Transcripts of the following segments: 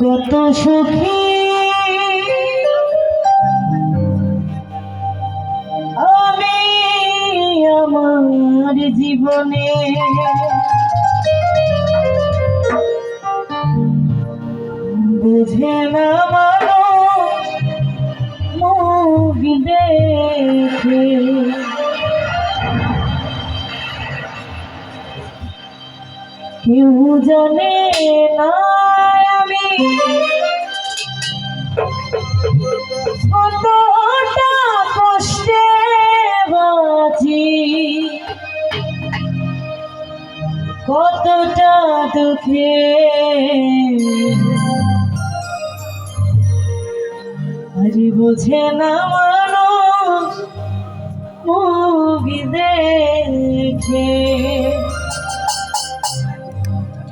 কত সুখী। আমি আমার জীবনে বুঝে না মানো মুভি দেখে। কেউ জানে না কতটা কষ্টে বাঁচি কতটা দুঃখে। আরে বোঝে না মানুষ মুভি দেখে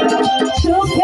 Showcase.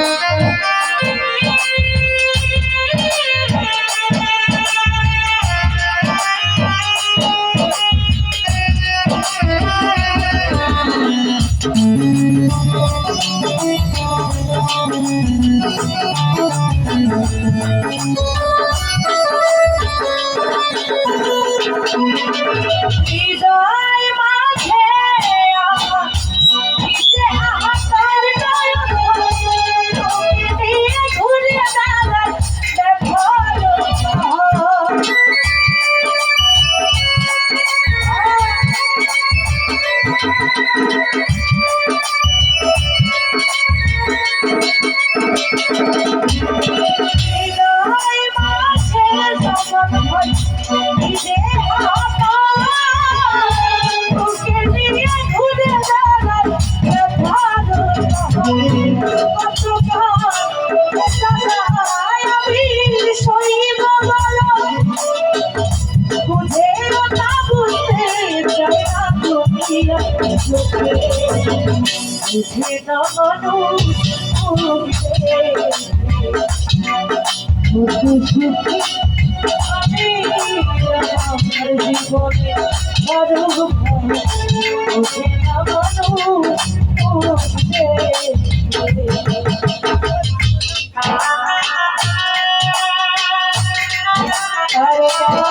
সুন্দর আমি বুঝে না মানুষ কত সুখী আমি আমার জীবনে আরও বুঝে না মানুষ আরে